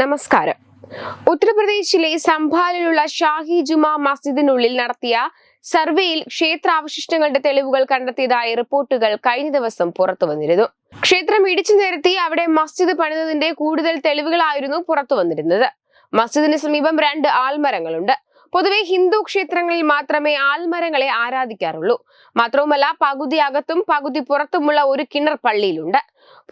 നമസ്കാരം. ഉത്തർപ്രദേശിലെ സംഭാലിലുള്ള ഷാഹി ജുമാ മസ്ജിദിനുള്ളിൽ നടത്തിയ സർവേയിൽ ക്ഷേത്രാവശിഷ്ടങ്ങളുടെ തെളിവുകൾ കണ്ടെത്തിയതായി റിപ്പോർട്ടുകൾ കഴിഞ്ഞ ദിവസം പുറത്തു വന്നിരുന്നു. ക്ഷേത്രം ഇടിച്ചു നിരത്തി അവിടെ മസ്ജിദ് പണിതതിന്റെ കൂടുതൽ തെളിവുകളായിരുന്നു പുറത്തു വന്നിരുന്നത്. മസ്ജിദിന് സമീപം രണ്ട് ആൽമരങ്ങളുണ്ട്. പൊതുവെ ഹിന്ദു ക്ഷേത്രങ്ങളിൽ മാത്രമേ ആൽമരങ്ങളെ ആരാധിക്കാറുള്ളൂ. മാത്രവുമല്ല പകുതി അകത്തും പകുതി പുറത്തുമുള്ള ഒരു കിണർ പള്ളിയിലുണ്ട്.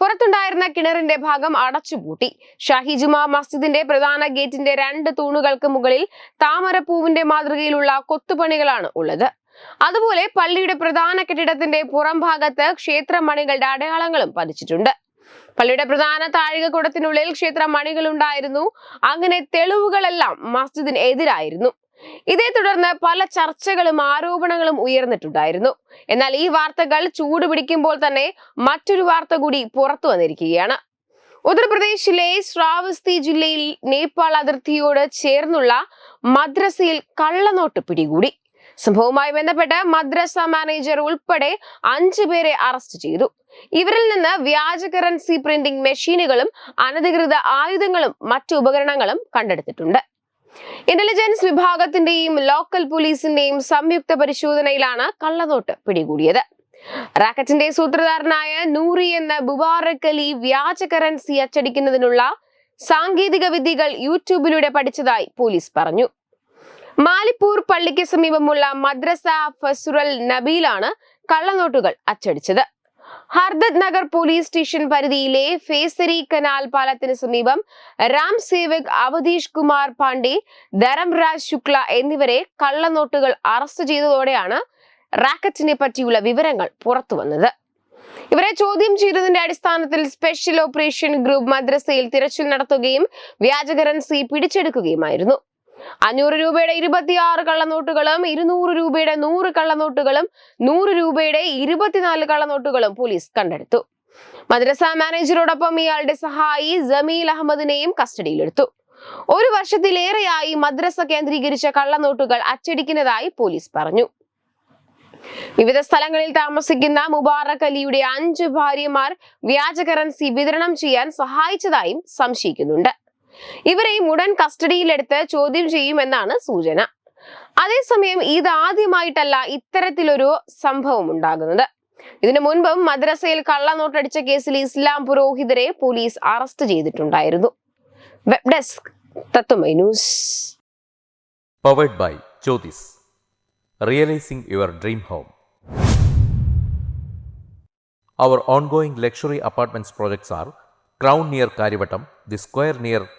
പുറത്തുണ്ടായിരുന്ന കിണറിന്റെ ഭാഗം അടച്ചുപൂട്ടി. ഷാഹിജുമാ മസ്ജിദിന്റെ പ്രധാന ഗേറ്റിന്റെ രണ്ട് തൂണുകൾക്ക് മുകളിൽ താമരപ്പൂവിന്റെ മാതൃകയിലുള്ള കൊത്തുപണികളാണ് ഉള്ളത്. അതുപോലെ പള്ളിയുടെ പ്രധാന കെട്ടിടത്തിന്റെ പുറം ഭാഗത്ത് ക്ഷേത്രമണികളുടെ അടയാളങ്ങളും പതിച്ചിട്ടുണ്ട്. പള്ളിയുടെ പ്രധാന താഴികക്കുടത്തിനുള്ളിൽ ക്ഷേത്ര ഉണ്ടായിരുന്നു അങ്ങനെ തെളിവുകളെല്ലാം മസ്ജിദിന് എതിരായിരുന്നു. ഇതേ തുടർന്ന് പല ചർച്ചകളും ആരോപണങ്ങളും ഉയർന്നിട്ടുണ്ടായിരുന്നു. എന്നാൽ ഈ വാർത്തകൾ ചൂടുപിടിക്കുമ്പോൾ തന്നെ മറ്റൊരു വാർത്ത കൂടി പുറത്തു വന്നിരിക്കുകയാണ്. ഉത്തർപ്രദേശിലെ ശ്രാവസ്തി ജില്ലയിൽ നേപ്പാൾ അതിർത്തിയോട് ചേർന്നുള്ള മദ്രസയിൽ കള്ളനോട്ട് പിടികൂടി. സംഭവവുമായി ബന്ധപ്പെട്ട് മദ്രസ മാനേജർ ഉൾപ്പെടെ അഞ്ചു പേരെ അറസ്റ്റ് ചെയ്തു. ഇവരിൽ നിന്ന് വ്യാജ കറൻസി പ്രിന്റിംഗ് മെഷീനുകളും അനധികൃത ആയുധങ്ങളും മറ്റു ഉപകരണങ്ങളും കണ്ടെടുത്തിട്ടുണ്ട്. ഇന്റലിജൻസ് വിഭാഗത്തിന്റെയും ലോക്കൽ പോലീസിന്റെയും സംയുക്ത പരിശോധനയിലാണ് കള്ളനോട്ട് പിടികൂടിയത്. റാക്കറ്റിന്റെ സൂത്രധാരനായ നൂറി എന്ന ബുബാറക് അലി വ്യാജ കറൻസി അച്ചടിക്കുന്നതിനുള്ള സാങ്കേതിക വിദ്യകൾ യൂട്യൂബിലൂടെ പഠിച്ചതായി പോലീസ് പറഞ്ഞു. മാലിപ്പൂർ പള്ളിക്ക് സമീപമുള്ള മദ്രസ ഫസുറൽ നബീലാണ് കള്ളനോട്ടുകൾ അച്ചടിച്ചത്. ഹർദത് നഗർ പോലീസ് സ്റ്റേഷൻ പരിധിയിലെ ഫേസരി കനാൽ പാലത്തിന് സമീപം രാം സേവക് അവധീഷ് കുമാർ പാണ്ഡെ ധരംരാജ് ശുക്ല എന്നിവരെ കള്ളനോട്ടുകൾ അറസ്റ്റ് ചെയ്തതോടെയാണ് റാക്കറ്റിനെ പറ്റിയുള്ള വിവരങ്ങൾ പുറത്തു വന്നത്. ഇവരെ ചോദ്യം ചെയ്തതിന്റെ അടിസ്ഥാനത്തിൽ സ്പെഷ്യൽ ഓപ്പറേഷൻ ഗ്രൂപ്പ് മദ്രസയിൽ തിരച്ചിൽ നടത്തുകയും വ്യാജകരൻസി പിടിച്ചെടുക്കുകയുമായിരുന്നു. അഞ്ഞൂറ് രൂപയുടെ ഇരുപത്തിയാറ് കള്ളനോട്ടുകളും ഇരുന്നൂറ് രൂപയുടെ നൂറ് കള്ളനോട്ടുകളും നൂറ് രൂപയുടെ ഇരുപത്തിനാല് കള്ളനോട്ടുകളും പോലീസ് കണ്ടെടുത്തു. മദ്രസ മാനേജറോടൊപ്പം ഇയാളുടെ സഹായി ജമീൽ അഹമ്മദിനെയും കസ്റ്റഡിയിലെടുത്തു. ഒരു വർഷത്തിലേറെയായി മദ്രസ കേന്ദ്രീകരിച്ച കള്ളനോട്ടുകൾ അച്ചടിക്കുന്നതായി പോലീസ് പറഞ്ഞു. വിവിധ സ്ഥലങ്ങളിൽ താമസിക്കുന്ന മുബാറക് അലിയുടെ അഞ്ച് ഭാര്യമാർ വ്യാജ കറൻസി വിതരണം ചെയ്യാൻ സഹായിച്ചതായും സംശയിക്കുന്നുണ്ട്. ഇവരെയും ഉടൻ കസ്റ്റഡിയിലെടുത്ത് ചോദ്യം ചെയ്യുമെന്നാണ് സൂചന. അതേസമയം ഇതാദ്യമായിട്ടല്ല ഇത്തരത്തിലൊരു സംഭവം ഉണ്ടാകുന്നത്. ഇതിനു മുൻപും മദ്രസയിൽ കള്ളനോട്ടടിച്ച കേസിൽ ഇസ്ലാം പുരോഹിതരെ പോലീസ് അറസ്റ്റ് ചെയ്തിട്ടുണ്ടായിരുന്നു. Web desk Tatwamayi news. Powered by Jyothis realising your dream home our ongoing luxury apartments projects are crown near Kariavattom the square luxury